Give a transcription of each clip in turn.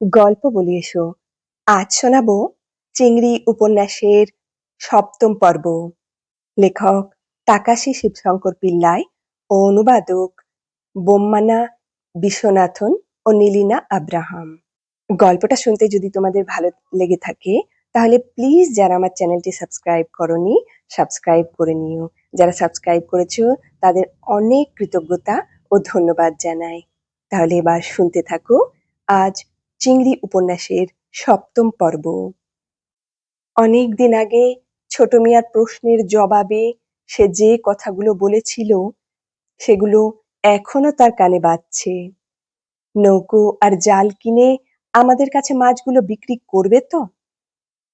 গল্প বলি এসো আজ শোনাবো চিংড়ি উপন্যাসের সপ্তম পর্ব। লেখক তাকাশি শিবশঙ্কর পিল্লাই ও অনুবাদক বোম্মানা বিশ্বনাথন ও নীলিনা আব্রাহাম। গল্পটা শুনতে যদি তোমাদের ভালো লেগে থাকে, তাহলে প্লিজ যারা আমার চ্যানেলটি সাবস্ক্রাইব করনি, সাবস্ক্রাইব করে নিও। যারা সাবস্ক্রাইব করেছ, তাদের অনেক কৃতজ্ঞতা ও ধন্যবাদ জানাই। তাহলে এবার শুনতে থাকো আজ চিংড়ি উপন্যাসের সপ্তম পর্ব। অনেক দিন আগে ছোট মিয়ার প্রশ্নের জবাবে সে যে কথাগুলো বলেছিল, সেগুলো এখনও তার কানে বাজছে। নৌকো আর জাল কিনে আমাদের কাছে মাছগুলো বিক্রি করবে তো?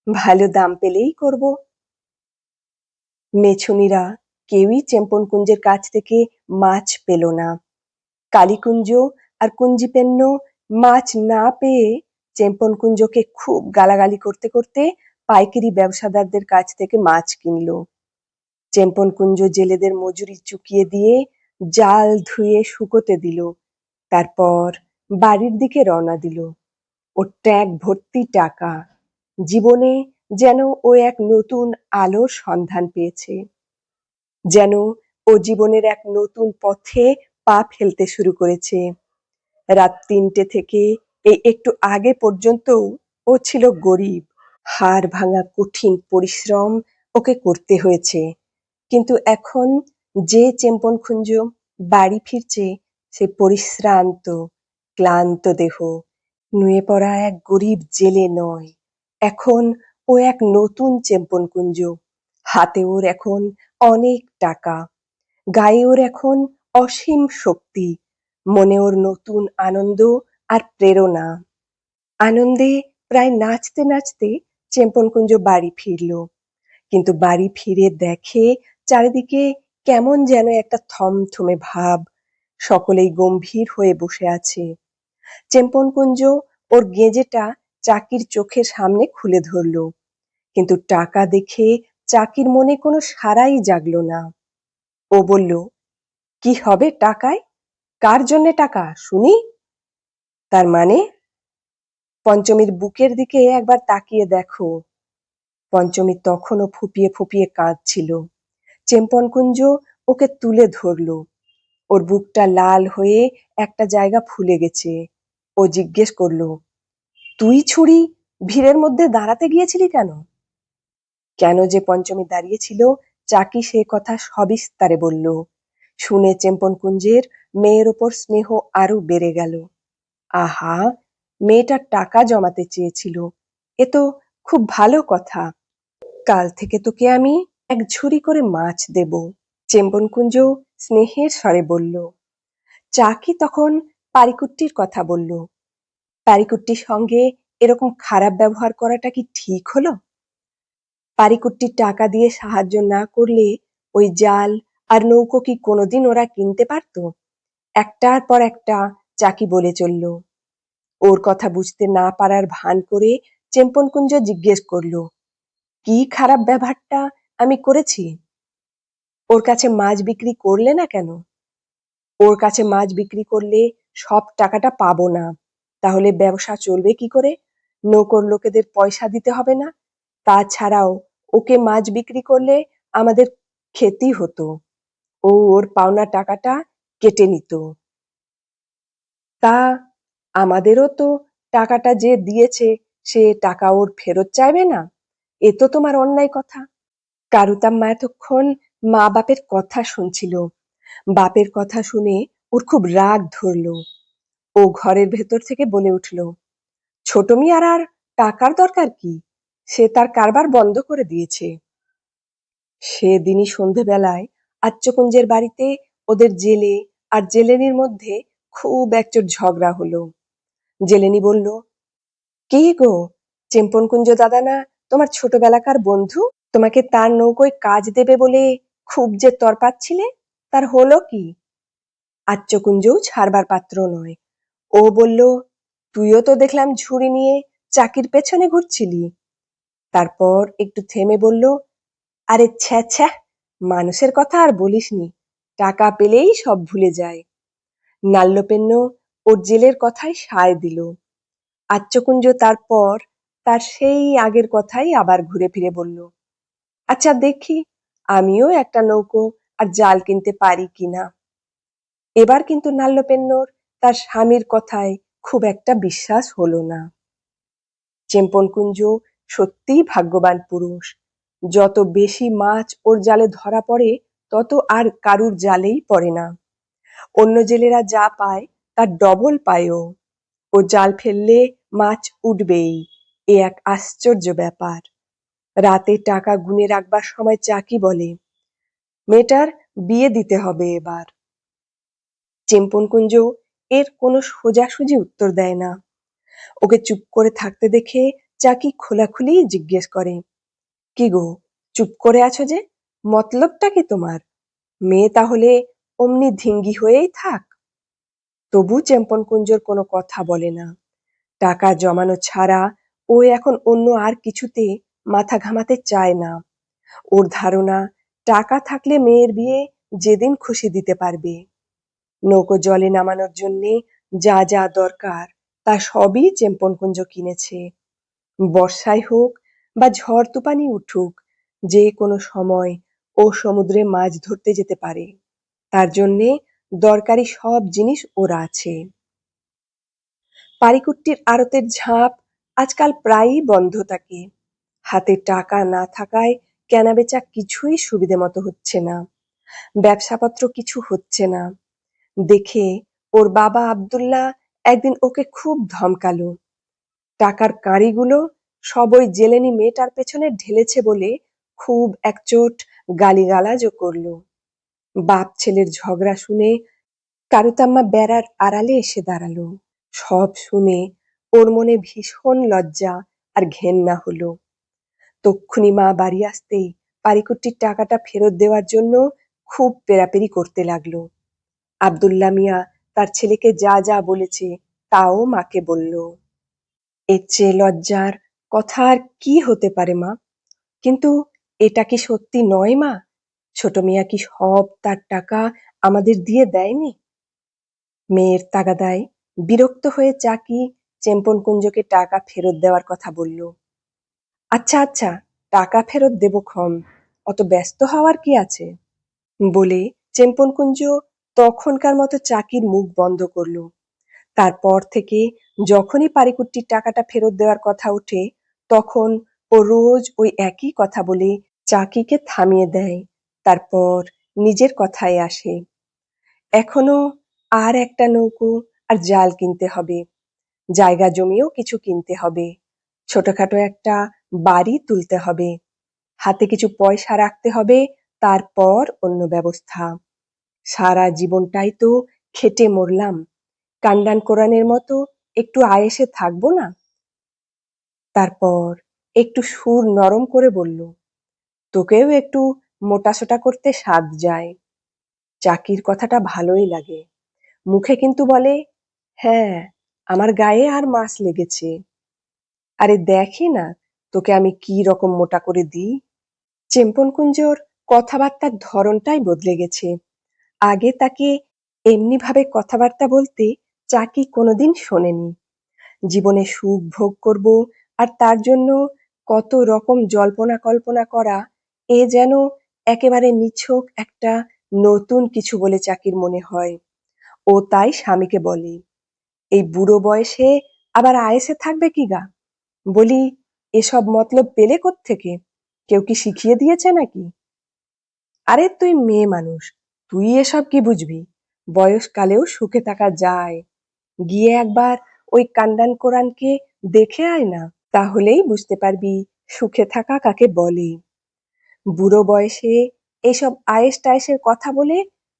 ভালো দাম পেলেই করব। মেছুনিরা কেউই চেম্পনকুঞ্জের কাছ থেকে মাছ পেল না। কালীকুঞ্জ আর কুঞ্জিপেন্ন মাছ না পেয়ে চেম্পনকুঞ্জকে খুব গালাগালি করতে করতে পাইকারি ব্যবসাদারদের কাছ থেকে মাছ কিনল। চেম্পনকুঞ্জ জেলেদের মজুরি চুকিয়ে দিয়ে জাল ধুয়ে শুকোতে দিল। তারপর বাড়ির দিকে রওনা দিল। ও ট্যাগ ভর্তি টাকা। জীবনে যেন ও এক নতুন আলোর সন্ধান পেয়েছে। যেন ও জীবনের এক নতুন পথে পা ফেলতে শুরু করেছে। রাত তিনটে থেকে এই একটু আগে পর্যন্ত ও ছিল গরিব। হাড় ভাঙা কঠিন পরিশ্রম ওকে করতে হয়েছে। কিন্তু এখন যে চেম্পন খুঞ্জ বাড়ি ফিরছে, সে পরিশ্রান্ত, ক্লান্ত দেহ। নুয়ে পড়া এক গরিব জেলে নয়। এখন ও এক নতুন চেম্পন কুঞ্জ হাতে ওর এখন অনেক টাকা। গায়ে ওর এখন অসীম শক্তি। মনে ওর নতুন আনন্দ আর প্রেরণা। আনন্দে প্রায় নাচতে নাচতে চেম্পনকুঞ্জ বাড়ি ফিরল। কিন্তু বাড়ি ফিরে দেখে চারিদিকে কেমন যেন একটা থমথমে ভাব, সকলেই গম্ভীর হয়ে বসে আছে। চেম্পনকুঞ্জ ওর গেঁজেটা চাকির চোখের সামনে খুলে ধরল, কিন্তু টাকা দেখে চাকির মনে কোনো সারাই জাগলো না। ও বলল, কি হবে টাকায়? কার জন্যে টাকা, শুনি? তার মানে পঞ্চমীর বুকের দিকে একবার তাকিয়ে দেখো। পঞ্চমী তখনও ফুপিয়ে ফুপিয়ে কাঁদছিল। চেম্পনকুঞ্জ ওকে তুলে ধরলো। ওর বুকটা লাল হয়ে একটা জায়গা ফুলে গেছে। ও জিজ্ঞেস করল, তুই ছুরি ভিড়ের মধ্যে দাঁড়াতে গিয়েছিলি কেন? কেন যে পঞ্চমী দাঁড়িয়েছিল চাকি সে কথা সবিস্তারে বলল। শুনে চেম্পনকুঞ্জের মেয়ের ওপর স্নেহ আরও বেড়ে গেল। আহা মেয়েটার টাকা জমাতে চেয়েছিল। এ তো খুব ভালো কথা। কাল থেকে তোকে আমি এক ঝুড়ি করে মাছ দেব। চেম্পনকুঞ্জ স্নেহের স্বরে বলল। চাকি তখন পারিকুট্টির কথা বলল। পারিকুট্টির সঙ্গে এরকম খারাপ ব্যবহার করাটা কি ঠিক হলো? পারিকুট্টির টাকা দিয়ে সাহায্য না করলে ওই জাল আর নৌকো কি কোনোদিন ওরা কিনতে পারতো? একটার পর একটা চাকি বলে চলল। ওর কথা বুঝতে না পারার ভান করে চেম্পনকুঞ্জ জিজ্ঞেস করল, কি খারাপ ব্যবহারটা আমি করেছি? ওর কাছে মাছ বিক্রি করলে না কেন? ওর কাছে মাছ বিক্রি করলে সব টাকাটা পাবো না। তাহলে ব্যবসা চলবে কি করে? নৌকর লোকেদের পয়সা দিতে হবে না। তাছাড়াও ওকে মাছ বিক্রি করলে আমাদের ক্ষতি হতো। ও ওর পাওনা টাকাটা কেটে নিত। তা আমাদেরও তো টাকাটা যে দিয়েছে, সে টাকা ওর ফেরত চাইবে না? এ তো তোমার অন্যায় কথা। কারুতাম মা এতক্ষণ মা বাপের কথা শুনছিল। বাপের কথা শুনে ওর খুব রাগ ধরল। ও ঘরের ভেতর থেকে বলে উঠল, ছোট মিয়ার আর টাকার দরকার কি? সে তার কারবার বন্ধ করে দিয়েছে। সেদিনই সন্ধেবেলায় আচ্চকুঞ্জের বাড়িতে ওদের জেলে আর জেলেনির মধ্যে খুব একচোট ঝগড়া হলো। জেলেনি বলল, কে গো? চেম্পনকুঞ্জ দাদা না তোমার ছোটবেলাকার বন্ধু? তোমাকে তার নৌকোয় কাজ দেবে বলে খুব যে তর পাচ্ছিলে, তার হলো কি? আচ্চকুঞ্জও ছাড়বার পাত্র নয়। ও বলল, তুইও তো দেখলাম ঝুড়ি নিয়ে চাকির পেছনে ঘুরছিলি। তারপর একটু থেমে বলল, আরে ছ্যা ছ্যা মানুষের কথা আর বলিসনি। টাকা পেলেই সব ভুলে যায়। নাল্যপেন্ন ওর জেলের কথায় সায় দিল। আচ্যকুঞ্জ তারপর তার সেই আগের কথাই আবার ঘুরে ফিরে বলল আচ্ছা দেখি, আমিও একটা নৌকো আর জাল কিনতে পারি কিনা এবার কিন্তু নাল্যপেন্নর তার স্বামীর কথায় খুব একটা বিশ্বাস হলো না। চেম্পনকুঞ্জ সত্যিই ভাগ্যবান পুরুষ। যত বেশি মাছ ওর জালে ধরা পড়ে, তত আর কারুর জালেই পড়ে না। অন্য জেলেরা যা পায় তার ডবল পায়ও। ও জাল ফেললে মাছ উঠবেই। এ এক আশ্চর্য ব্যাপার। রাতে টাকা গুনে রাখবার সময় চাকি বলে, মেয়েটার বিয়ে দিতে হবে এবার। চেম্পনকুঞ্জ এর কোনো সোজাসুজি উত্তর দেয় না। ওকে চুপ করে থাকতে দেখে চাকি খোলাখুলি জিজ্ঞেস করে কি গো? চুপ করে আছো যে? মতলবটা কি তোমার? মেয়ে তাহলে অমনি ধিঙ্গি হয়েই থাক। তবু চেম্পনকুঞ্জর কোনো কথা বলে না। টাকা জমানো ছাড়া ও এখন অন্য আর কিছুতে মাথা ঘামাতে চায় না। ওর ধারণা, টাকা থাকলে মেয়ের বিয়ে যেদিন খুশি দিতে পারবে। নৌকো জলে নামানোর জন্যে যা যা দরকার, তা সবই চেম্পনকুঞ্জ কিনেছে। বর্ষায় হোক বা ঝড় তুফানি উঠুক, যে কোনো সময় ও সমুদ্রে মাছ ধরতে যেতে পারে। তার জন্যে দরকারি সব জিনিস ওরা আছে। পারিকুট্টির আড়তের ঝাঁপ আজকাল প্রায়ই বন্ধ থাকে। হাতে টাকা না থাকায় কেনাবেচা কিছুই সুবিধে মতো হচ্ছে না। ব্যবসাপত্র কিছু হচ্ছে না। দেখে ওর বাবা আব্দুল্লাহ একদিন ওকে খুব ধমকালো। টাকার কাঁড়িগুলো সব ওই জেলেনি মেয়েটার পেছনে ঢেলেছে বলে খুব একচোট গালিগালাজও করল। বাপ ছেলের ঝগড়া শুনে কারুতাম্মা বেড়ার আড়ালে এসে দাঁড়াল। সব শুনে ওর মনে ভীষণ লজ্জা আর ঘেন্না হলো। তক্ষুনি মা বাড়ি আসতেই পারিকুট্টির টাকাটা ফেরত দেওয়ার জন্য খুব পেরাপেরি করতে লাগল। আব্দুল্লা মিয়া তার ছেলেকে যা যা বলেছে তাও মাকে বলল। এর চেয়ে লজ্জার কথা আর কি হতে পারে, মা? কিন্তু এটা কি সত্যি নয়, মা? ছোট মিয়া কি সব তার টাকা আমাদের দিয়ে দেয়নি? মেয়ের তাগাদায় বিরক্ত হয়ে চাকি চেম্পনকুঞ্জকে টাকা ফেরত দেওয়ার কথা বলল। আচ্ছা আচ্ছা টাকা ফেরত দেব ক্ষম, অত ব্যস্ত হওয়ার কি আছে? বলে চেম্পনকুঞ্জ তখনকার মতো চাকির মুখ বন্ধ করল। তারপর থেকে যখনই পারিকুট্টির টাকাটা ফেরত দেওয়ার কথা ওঠে, তখন ও রোজ ওই একই কথা বলে চাকিকে থামিয়ে দেয়, তারপর নিজের কথায় আসে। এখনও আর একটা নৌকো আর জাল কিনতে হবে, জায়গা জমিও কিছু কিনতে হবে, ছোটখাটো একটা বাড়ি তুলতে হবে, হাতে কিছু পয়সা রাখতে হবে, তারপর অন্য ব্যবস্থা। সারা জীবনটাই তো খেটে মরলাম। কান্ডান কোরআনের মতো একটু আয়েসে থাকব না? তারপর একটু সুর নরম করে বলল, তোকেও একটু মোটাসোটা করতে স্বাদ যায়। চাকির কথাটা ভালোই লাগে। মুখে কিন্তু বলে হ্যাঁ আমার গায়ে আর মাছ লেগেছে। আরে দেখি না তোকে আমি কি রকম মোটা করে দিই? চেম্পনকুঞ্জর কথাবার্তার ধরনটাই বদলে গেছে। আগে তাকে এমনি ভাবে কথাবার্তা বলতে চাকি কোনোদিন শোনেনি। জীবনে সুখ ভোগ করব আর তার জন্য কত রকম জল্পনা কল্পনা করা, এ যেন একেবারে নিছক একটা নতুন কিছু বলে চাকির মনে হয়। ও তাই স্বামীকে বলে, এই বুড়ো বয়সে আবার আয়েসে থাকবে কি গা? বলি, এসব মতলব পেলে থেকে কেউ কি শিখিয়ে দিয়েছে নাকি? আরে তুই মেয়ে মানুষ, তুই এসব কি বুঝবি? বয়সকালেও সুখে থাকা যায়। গিয়ে একবার ওই কান্ডান কোরআনকে দেখে আয় না, তাহলেই বুঝতে পারবি সুখে থাকা কাকে বলে। বুড়ো বয়সে এসব আয়েস টায়েসের কথা বলে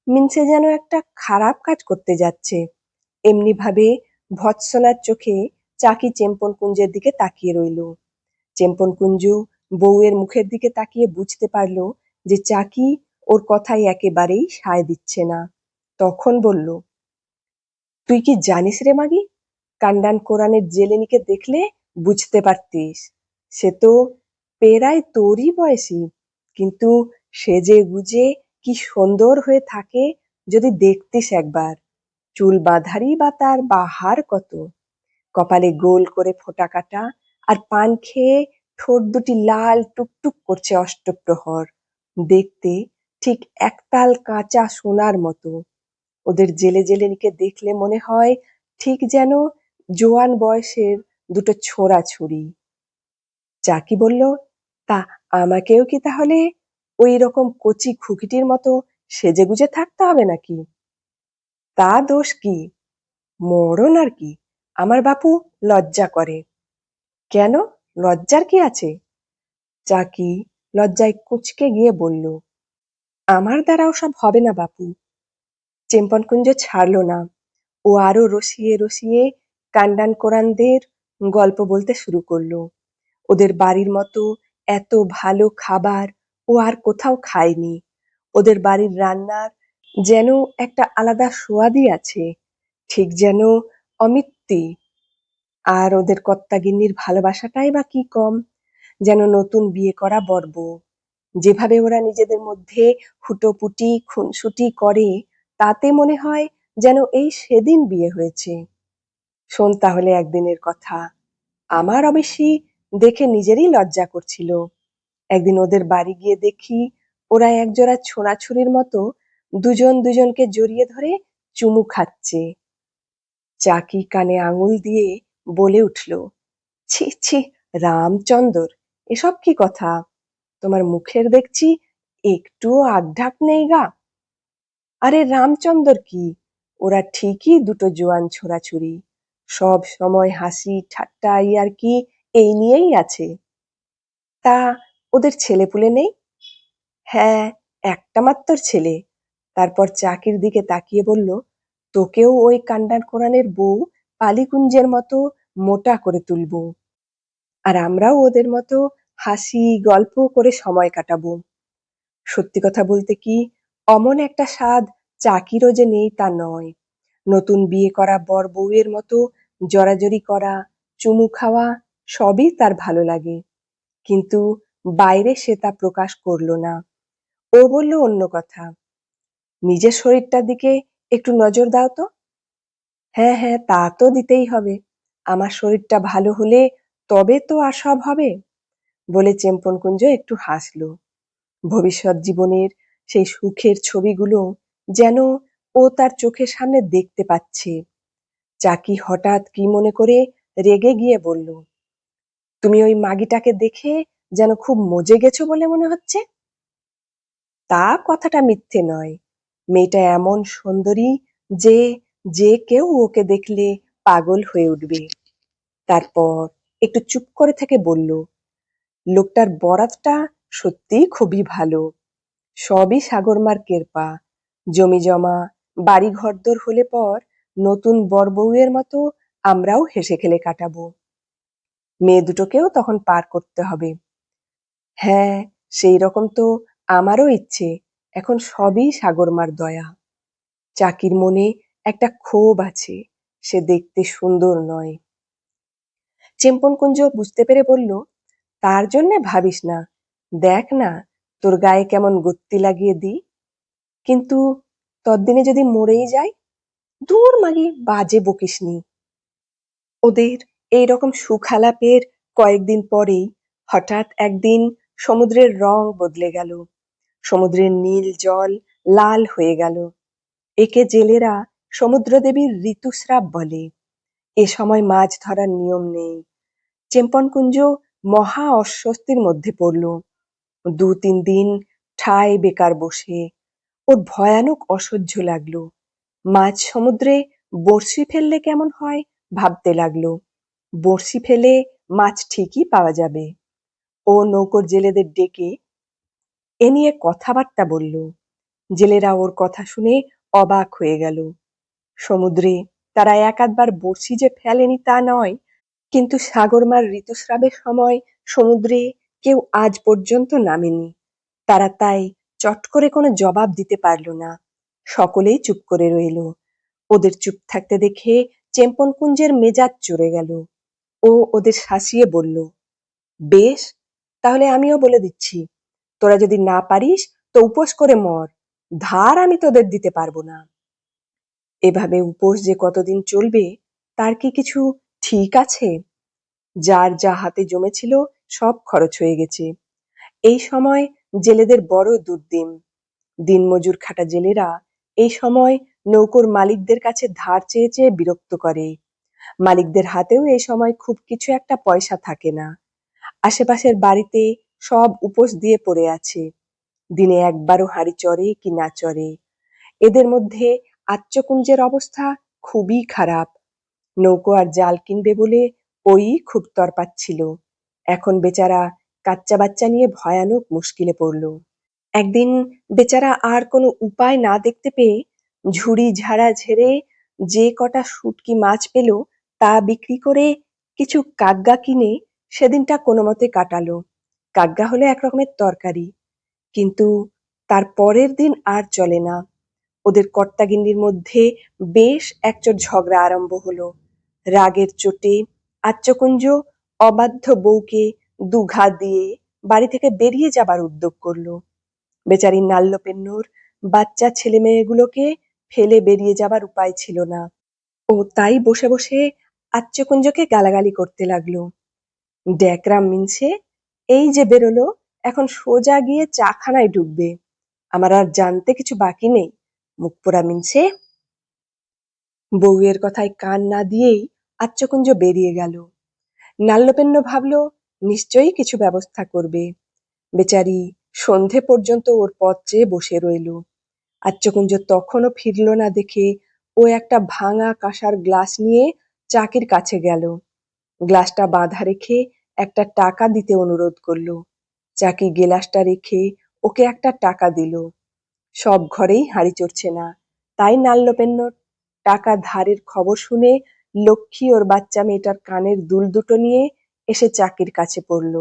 মিনসে যেন একটা খারাপ কাজ করতে যাচ্ছে। এমনি ভাবে ভৎসনার চোখে চাকি চেম্পন কুঞ্জের দিকে তাকিয়ে রইল। চেম্পন কুঞ্জু বউয়ের মুখের দিকে তাকিয়ে বুঝতে পারল যে চাকি ওর কথাই একেবারেই সায় দিচ্ছে না। তখন বলল তুই কি জানিস রে মাগি? কান্ডান কোরআনের জেলেনিকে দেখলে বুঝতে পারতিস। সে তো পেরায় তোরই বয়সী, কিন্তু সেজে গুজে কি সুন্দর হয়ে থাকে যদি দেখতিস একবার। চুল বাঁধারই বা তার বাহার কত? কপালে গোল করে ফোঁটা কাটা আর পান খেয়ে ঠোঁট দুটি লাল টুকটুক করছে অষ্টপ্রহর। দেখতে ঠিক একতাল কাঁচা সোনার মতো। ওদের জেলে জেলেনিকে দেখলে মনে হয় ঠিক যেন জোয়ান বয়সের দুটো ছোড়া ছুরি। চাকি বলল, তা আমাকেও কি তাহলে ওই রকম কচি খুকিটির মতো সেজেগুজে থাকতে হবে নাকি? তা দোষ কি? মরণ আর কি? আমার বাপু লজ্জা করে। কেন? লজ্জার কি আছে? চাকি লজ্জায় কুচকে গিয়ে বলল, আমার দ্বারা সব হবে না বাপু। চেম্পনকুঞ্জ ছাড়লো না। ও আরও রসিয়ে রসিয়ে কান্ডান কোরানদের গল্প বলতে শুরু করল। ওদের বাড়ির মতো এত ভালো খাবার ও আর কোথাও খায়নি। ওদের বাড়ির রান্নার যেন একটা আলাদা সোয়াদই আছে, ঠিক যেন অমিত্তি। আর ওদের কর্তাগিন্নির ভালোবাসাটাই বা কি কম, যেন নতুন বিয়ে করা বর্ব। যেভাবে ওরা নিজেদের মধ্যে হুটোপুটি, খুনসুটি করে তাতে মনে হয় যেন এই সেদিন বিয়ে হয়েছে। শোন তাহলে একদিনের কথা। আমার অবশ্যই দেখে নিজেরই লজ্জা করছিল। একদিন ওদের বাড়ি গিয়ে দেখি ওরা একজোড়া ছোড়াছুরির মতো দুজন দুজনকে জড়িয়ে ধরে চুমু খাচ্ছে। চাকি কানে আঙুল দিয়ে বলে উঠল, ছি ছি, রামচন্দর, এসব কি কথা? তোমার মুখের দেখছি একটুও আগঢাক নেই গা। আরে রামচন্দ্র কি? ওরা ঠিকই দুটো জোয়ান ছোড়াছুরি সব সময় হাসি, ঠাট্টা আর কি, এই নিয়েই আছে। তা ওদের ছেলেপুলে নেই? হ্যাঁ একটা মাত্র ছেলে। তারপর চাকির দিকে তাকিয়ে বলল, তোকেও ওই কান্ডার কোরআনের বউ পালিকুঞ্জের মতো মোটা করে তুলবো। আর আমরাও ওদের মতো হাসি, গল্প করে সময় কাটাবো। সত্যি কথা বলতে কি অমন একটা স্বাদ চাকিরও যে নেই তা নয়। নতুন বিয়ে করা বর বউয়ের মতো জড়াজড়ি করা, চুমু খাওয়া সবই তার ভালো লাগে। কিন্তু বাইরে সে তা প্রকাশ করল না। ও বলল অন্য কথা, নিজের শরীরটার দিকে একটু নজর দাও তো। হ্যাঁ হ্যাঁ তা তো দিতেই হবে। আমার শরীরটা ভালো হলে তবে তো আর সব হবে? বলে চেম্পনকুঞ্জ একটু হাসলো। ভবিষ্যৎ জীবনের সেই সুখের ছবিগুলো যেন ও তার চোখের সামনে দেখতে পাচ্ছে। চাকি হঠাৎ কি মনে করে রেগে গিয়ে বলল, তুমি ওই মাগিটাকে দেখে যেন খুব মজে গেছো বলে মনে হচ্ছে? তা কথাটা মিথ্যে নয়। মেয়েটা এমন সুন্দরী যে যে কেউ ওকে দেখলে পাগল হয়ে উঠবে। তারপর একটু চুপ করে থেকে বলল, লোকটার বরাতটা সত্যিই খুবই ভালো। সবই সাগরমার কেরপা জমি জমা বাড়ি ঘরদোর হলে পর নতুন বউয়ের মতো আমরাও হেসে খেলে কাটাবো। মেয়ে দুটোকেও তখন পার করতে হবে। হ্যাঁ সেই রকম তো আমারও ইচ্ছে, এখন সবই সাগরমার দয়া। চাকির মনে একটা ক্ষোভ আছে, সে দেখতে সুন্দর নয়। চেম্পনকুঞ্জ বুঝতে পেরে বলল, তার জন্যে ভাবিস না, দেখ না তোর গায়ে কেমন গত্তি লাগিয়ে দি কিন্তু তদ্দিনে যদি মরেই যায় দূর মাগি বাজে বকিস নি। ওদের এইরকম সুখালাপের কয়েকদিন পরেই হঠাৎ একদিন সমুদ্রের রং বদলে গেল। সমুদ্রের নীল জল লাল হয়ে গেল। একে জেলেরা সমুদ্রদেবীর ঋতুস্রাব বলে। এ সময় মাছ ধরার নিয়ম নেই। চেম্পনকুঞ্জ মহা অস্বস্তির মধ্যে পড়ল। দু তিন দিন ঠায় বেকার বসে। ওর ভয়ানক অসহ্য লাগল। মাছ সমুদ্রে বড়শি ফেললে কেমন হয় ভাবতে লাগল। বড়শি ফেলে মাছ ঠিকই পাওয়া যাবে। ও নৌকোর জেলেদের ডেকে এ নিয়ে কথাবার্তা বলল। জেলেরা ওর কথা শুনে অবাক হয়ে গেল। সমুদ্রে তারা এক আধবার বড়শি যে ফেলেনি তা নয়, কিন্তু সাগরমার ঋতুস্রাবের সময় সমুদ্রে কেউ আজ পর্যন্ত নামেনি। তারা তাই চট করে কোনো জবাব দিতে পারল না। সকলেই চুপ করে রইল। ওদের চুপ থাকতে দেখে চেম্পনকুঞ্জের মেজাজ চড়ে গেল। ও ওদের শাসিয়ে বলল, বেশ, তাহলে আমিও বলে দিচ্ছি। তোরা যদি না পারিস তো উপোস করে মর। ধার আমি তোদের দিতে পারব না। এভাবে উপোস যে কতদিন চলবে, তার কি কিছু ঠিক আছে? যার যা হাতে জমেছিল সব খরচ হয়ে গেছে। এই সময় জেলেদের বড় দুর্দিন। দিনমজুর খাটা জেলেরা এই সময় নৌকোর মালিকদের কাছে ধার চেয়ে চেয়ে বিরক্ত করে। মালিকদের হাতেও এই সময় খুব কিছু একটা পয়সা থাকে না। আশেপাশের বাড়িতে সব উপোস দিয়ে পড়ে আছে। দিনে একবারও হাঁড়ি চড়ে কি না চড়ে। এদের মধ্যে আচ্চকুঞ্জের অবস্থা খুবই খারাপ। নৌকো আর জাল কিনবে বলে ওই খুব তরপাচ্ছিল এখন বেচারা কাচ্চা বাচ্চা নিয়ে ভয়ানক মুশকিলে পড়ল। একদিন বেচারা আর কোনো উপায় না দেখতে পেয়ে ঝুড়ি ঝাড়া ঝেড়ে যে কটা শুটকি মাছ পেল তা বিক্রি করে কিছু কাগ্গা কিনে সেদিনটা কোনো মতে কাটালো। কাগ্গা হলো এক রকমের তরকারি। কিন্তু তার পরের দিন আর চলে না। ওদের কর্তাগিন্ডির মধ্যে বেশ একচোট ঝগড়া আরম্ভ হলো। রাগের চোটে আচ্যকুঞ্জ অবাধ্য বউকে দুঘা দিয়ে বাড়ি থেকে বেরিয়ে যাবার উদ্যোগ করল। বেচারি নাল্যপেন্নর বাচ্চা ছেলে মেয়েগুলোকে ফেলে বেরিয়ে যাবার উপায় ছিল না। ও তাই বসে বসে আচ্চকুঞ্জকে গালাগালি করতে লাগল। ড্যাকরাম মিনছে, এই যে বেরোলো, এখন সোজা গিয়ে চাখানায় ঢুকবে আমার আর জানতে কিছু বাকি নেই। মুখ পোড়া মিনছে। বউয়ের কথায় কান না দিয়েই আচ্চকুঞ্জ বেরিয়ে গেল। নাল্যপেন্ন ভাবল, নিশ্চয়ই কিছু ব্যবস্থা করবে। বেচারি সন্ধে পর্যন্ত ওর পথ চেয়ে বসে রইল। আচ্যকুঞ্জ তখনও ফিরল না দেখে ও একটা ভাঙা কাঁসার গ্লাস নিয়ে চাকির কাছে গেল। গ্লাসটা বাঁধা রেখে একটা টাকা দিতে অনুরোধ করল। চাকি গেলাসটা রেখে ওকে একটা টাকা দিল। সব ঘরেই হাঁড়ি চড়ছে না। তাই নাল্যপেন্ন টাকা ধারের খবর শুনে লক্ষ্মী ওর বাচ্চা মেয়েটার কানের দুল দুটো নিয়ে এসে চাকির কাছে পড়ল।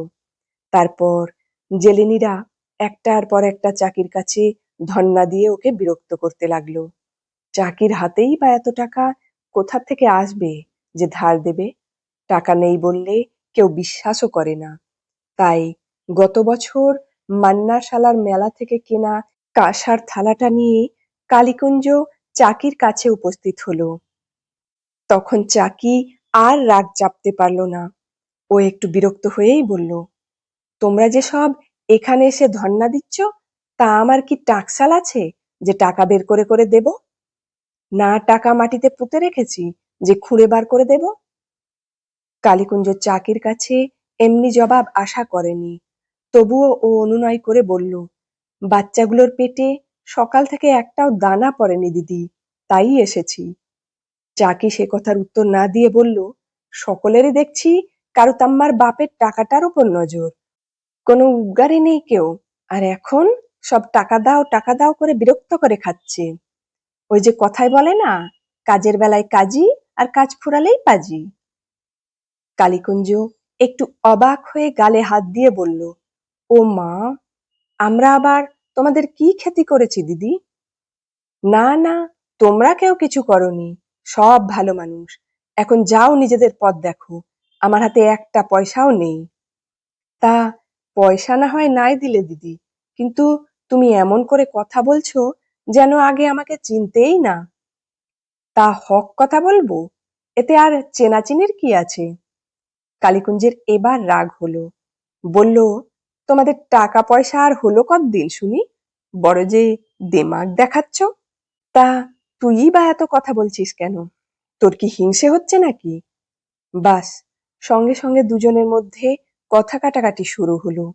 তারপর জেলেনিরা একটার পর একটা চাকির কাছে ধন্না দিয়ে ওকে বিরক্ত করতে লাগল। চাকির হাতেই বা এত টাকা কোথা থেকে আসবে যে ধার দেবে? টাকা নেই বললে কেউ বিশ্বাসও করে না। তাই গত বছর মান্নাশালার মেলা থেকে কেনা কাঁসার থালাটা নিয়ে কালীকুঞ্জ চাকির কাছে উপস্থিত হলো। তখন চাকি আর রাগ চাপতে পারল না। ও একটু বিরক্ত হয়েই বলল, তোমরা যে সব এখানে এসে ধন্না দিচ্ছ, তা আমার কি টাকসাল আছে যে টাকা বের করে করে দেব? না টাকা মাটিতে পুঁতে রেখেছি যে খুঁড়ে বার করে দেব? কালীকুঞ্জ চাকির কাছে এমনি জবাব আশা করেনি। তবুও ও অনুনয় করে বলল, বাচ্চাগুলোর পেটে সকাল থেকে একটাও দানা পড়েনি দিদি, তাই এসেছি। চাকি সে কথার উত্তর না দিয়ে বলল, সকলেরই দেখছি কারুতাম্মার বাপের টাকাটার উপর নজর। কোনো উদ্গারে নেই কেউ। আর এখন সব টাকা দাও টাকা দাও করে বিরক্ত করে খাচ্ছে। ওই যে কথায় বলে না, কাজের বেলায় কাজী আর কাজ ফুরালেই পাজি। কালীকুঞ্জ একটু অবাক হয়ে গালে হাত দিয়ে বলল, ও মা, আমরা আবার তোমাদের কি ক্ষতি করেছি দিদি? না না, তোমরা কেউ কিছু করনি। সব ভালো মানুষ। এখন যাও নিজেদের পথ দেখো। আমার হাতে একটা পয়সাও নেই। তা পয়সা না হয় নাই দিলে দিদি। কিন্তু তুমি এমন করে কথা বলছো যেন আগে আমাকে চিনতেই না। তা হক কথা বলব? এতে আর চেনাচিনির কি আছে? কালীকুঞ্জের এবার রাগ হলো। বলল, তোমাদের টাকা পয়সা আর হলো কতদিন, শুনি? বড় যে দেমাগ দেখাচ্ছ। তা তুই বা এত কথা বলছিস কেন? তোর কি হিংসে হচ্ছে নাকি? বাস, সঙ্গে সঙ্গে দুজনের মধ্যে কথা কাটাকাটি শুরু হলো।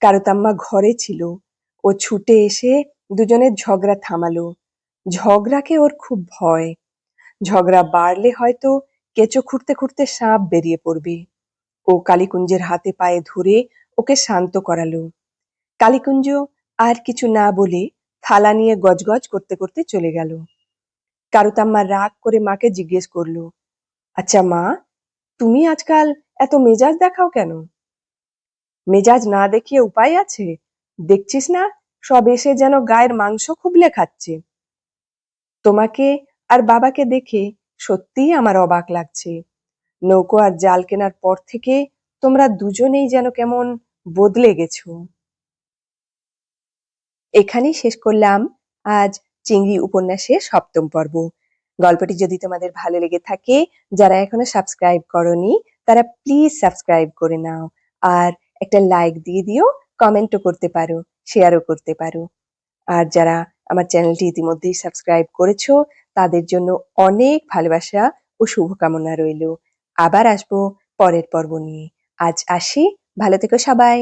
কারুতাম্মা ঘরে ছিল। ও ছুটে এসে দুজনের ঝগড়া থামালো। ঝগড়াকে ওর খুব ভয়। ঝগড়া বাড়লে হয়তো কেঁচো খুঁড়তে খুঁড়তে সাপ বেরিয়ে পড়বে। ও কালীকুঞ্জের হাতে পায়ে ধরে ওকে শান্ত করালো। কালীকুঞ্জ আর কিছু না বলে থালা নিয়ে গজগজ করতে করতে চলে গেল। কারুতাম্মা রাগ করে মাকে জিজ্ঞেস করল আচ্ছা মা, তুমি আজকাল এত মেজাজ দেখাও কেন? মেজাজ না দেখিয়ে উপায় আছে? দেখছিস না, সব এসে যেন গায়ের মাংস খুবলে খাচ্ছে। তোমাকে আর বাবাকে দেখে সত্যিই আমার অবাক লাগছে। নৌকো আর জাল কেনার পর থেকে তোমরা দুজনেই যেন কেমন বদলে গেছো। এখানেই শেষ করলাম। আজ চিংড়ি উপন্যাসের সপ্তম পর্ব। গল্পটি যদি তোমাদের ভালো লেগে থাকে, যারা এখনও সাবস্ক্রাইব করনি, তারা প্লিজ সাবস্ক্রাইব করে নাও। আর একটা লাইক দিয়ে দিও, কমেন্টও করতে পারো, শেয়ারও করতে পারো। আর যারা আমার চ্যানেলটি ইতিমধ্যেই সাবস্ক্রাইব করেছ, তাদের জন্য অনেক ভালোবাসা ও শুভকামনা রইল। আবার আসব পরের পর্ব নিয়ে। আজ আসি, ভালো থেকো সবাই।